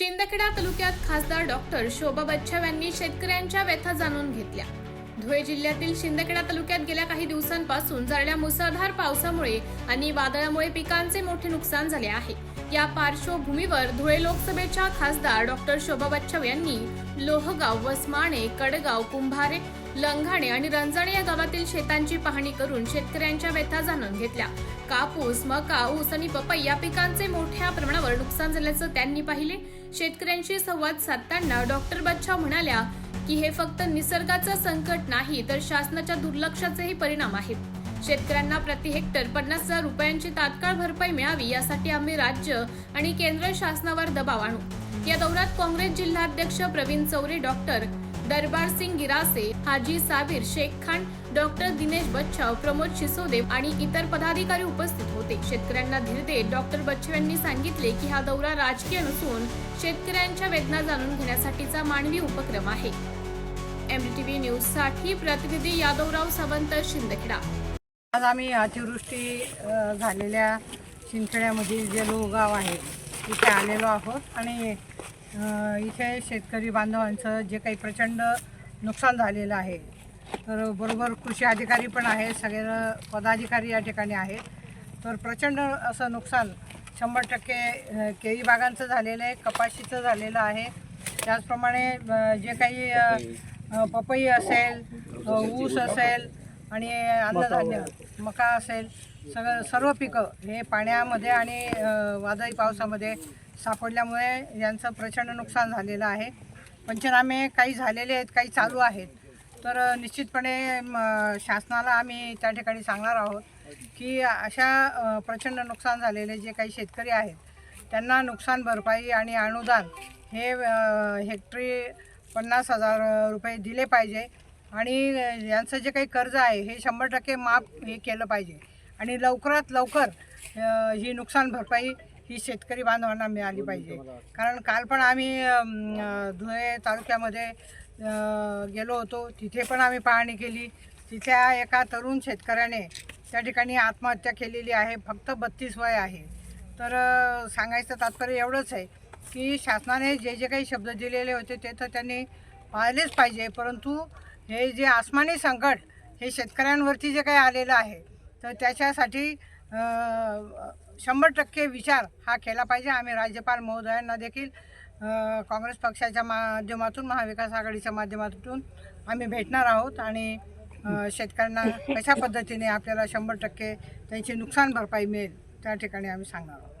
शिंदखेडा तालुक्यात खासदार डॉक्टर शोभा बच्छाव यांनी शेतकऱ्यांच्या व्यथा जाणून घेतल्या. धुळे जिल्ह्यातील शिंदखेडा तालुक्यात गेल्या काही दिवसांपासून झालेल्या मुसळधार पावसामुळे आणि वादळामुळे पिकांचे मोठे नुकसान झाले आहे. या पार्श्वभूमीवर धुळे लोकसभेच्या खासदार डॉक्टर शोभा बच्छाव यांनी लोहगाव वसमाणे कडगाव कुंभारे लंघाणे आणि रंजाणे या गावातील शेतांची पाहणी करून शेतकऱ्यांच्या व्यथा जाणून घेतल्या. कापूस मका ऊस आणि पपई या पिकांचे मोठ्या प्रमाणावर नुकसान झाल्याचं त्यांनी पाहिले. शेतकऱ्यांशी संवाद साधताना डॉक्टर बच्छाव म्हणाल्या की हे फक्त निसर्गाचं संकट नाही तर शासनाच्या दुर्लक्षाचेही परिणाम आहेत. शेतकऱ्यांना प्रति हेक्टर पन्नास हजार रुपयांची तात्काळ भरपाई मिळावी यासाठी आम्ही राज्य आणि केंद्र शासनावर दबाव आणू. या दौऱ्यात काँग्रेस जिल्हाध्यक्ष प्रवीण चौरे डॉक्टर दरबार सिंग गिरासे हाजी साबीर शेख खान डॉक्टर दिनेश बच्छाव प्रमोद शिसोदेव आणि इतर पदाधिकारी उपस्थित होते. शेतकऱ्यांना धीर देत डॉक्टर बच्छाव यांनी सांगितले की हा दौरा राजकीय नसून शेतकऱ्यांच्या वेदना जाणून घेण्यासाठीचा मानवी उपक्रम आहे. एमटीव्ही न्यूजसाठी प्रतिनिधी यादवराव सावंत शिंदखेडा. आज आम्ही अतिवृष्टी झालेल्या शिंदखेड्यामधील जे लोगाव आहे तिथे आलेलो आहोत आणि इथे शेतकरी बांधवांचं जे काही प्रचंड नुकसान झालेलं आहे तर बरोबर कृषी अधिकारी पण आहे सगळे पदाधिकारी या ठिकाणी आहेत. तर प्रचंड असं नुकसान शंभर टक्के केळी बागांचं झालेलं आहे कपाशीचं झालेलं आहे. त्याचप्रमाणे जे काही पपई असेल ऊस असेल आणि अन्नधान्य मका असेल सगळं सर्व पिकं हे पाण्यामध्ये आणि वादळी पावसामध्ये सापडल्यामुळे यांचं प्रचंड नुकसान झालेलं आहे. पंचनामे काही झालेले आहेत काही चालू आहेत. तर निश्चितपणे म, शासनाला आम्ही त्या ठिकाणी सांगणार आहोत की अशा प्रचंड नुकसान झालेले जे काही शेतकरी आहेत त्यांना नुकसान भरपाई आणि अनुदान हे हेक्टरी पन्नास हजार रुपये दिले पाहिजे. आणि यांचं जे काही कर्ज आहे हे शंभर टक्के माफ हे केलं पाहिजे. आणि लवकरात लवकर ही नुकसान भरपाई ही शेतकरी बांधवांना मिळाली पाहिजे. कारण काल पण आम्ही धुळे तालुक्यामध्ये गेलो होतो. तिथे पण आम्ही पाहणी केली. तिथल्या एका तरुण शेतकऱ्याने त्या ठिकाणी आत्महत्या केलेली आहे. फक्त बत्तीस वय आहे. तर सांगायचं तात्पर्य एवढंच आहे की शासनाने जे जे काही शब्द दिलेले होते ते तर त्यांनी पाळलेच पाहिजे. परंतु हे जे आसमानी संकट हे शेतकऱ्यांवरती जे काही आलेलं आहे तर त्याच्यासाठी शंभर टक्के विचार हा केला पाहिजे. आम्ही राज्यपाल महोदयांना देखील काँग्रेस पक्षाच्या माध्यमातून महाविकास आघाडीच्या माध्यमातून आम्ही भेटणार आहोत आणि शेतकऱ्यांना कशा पद्धतीने आपल्याला शंभर टक्के त्यांची नुकसान भरपाई मिळेल त्या ठिकाणी आम्ही सांगणार आहोत.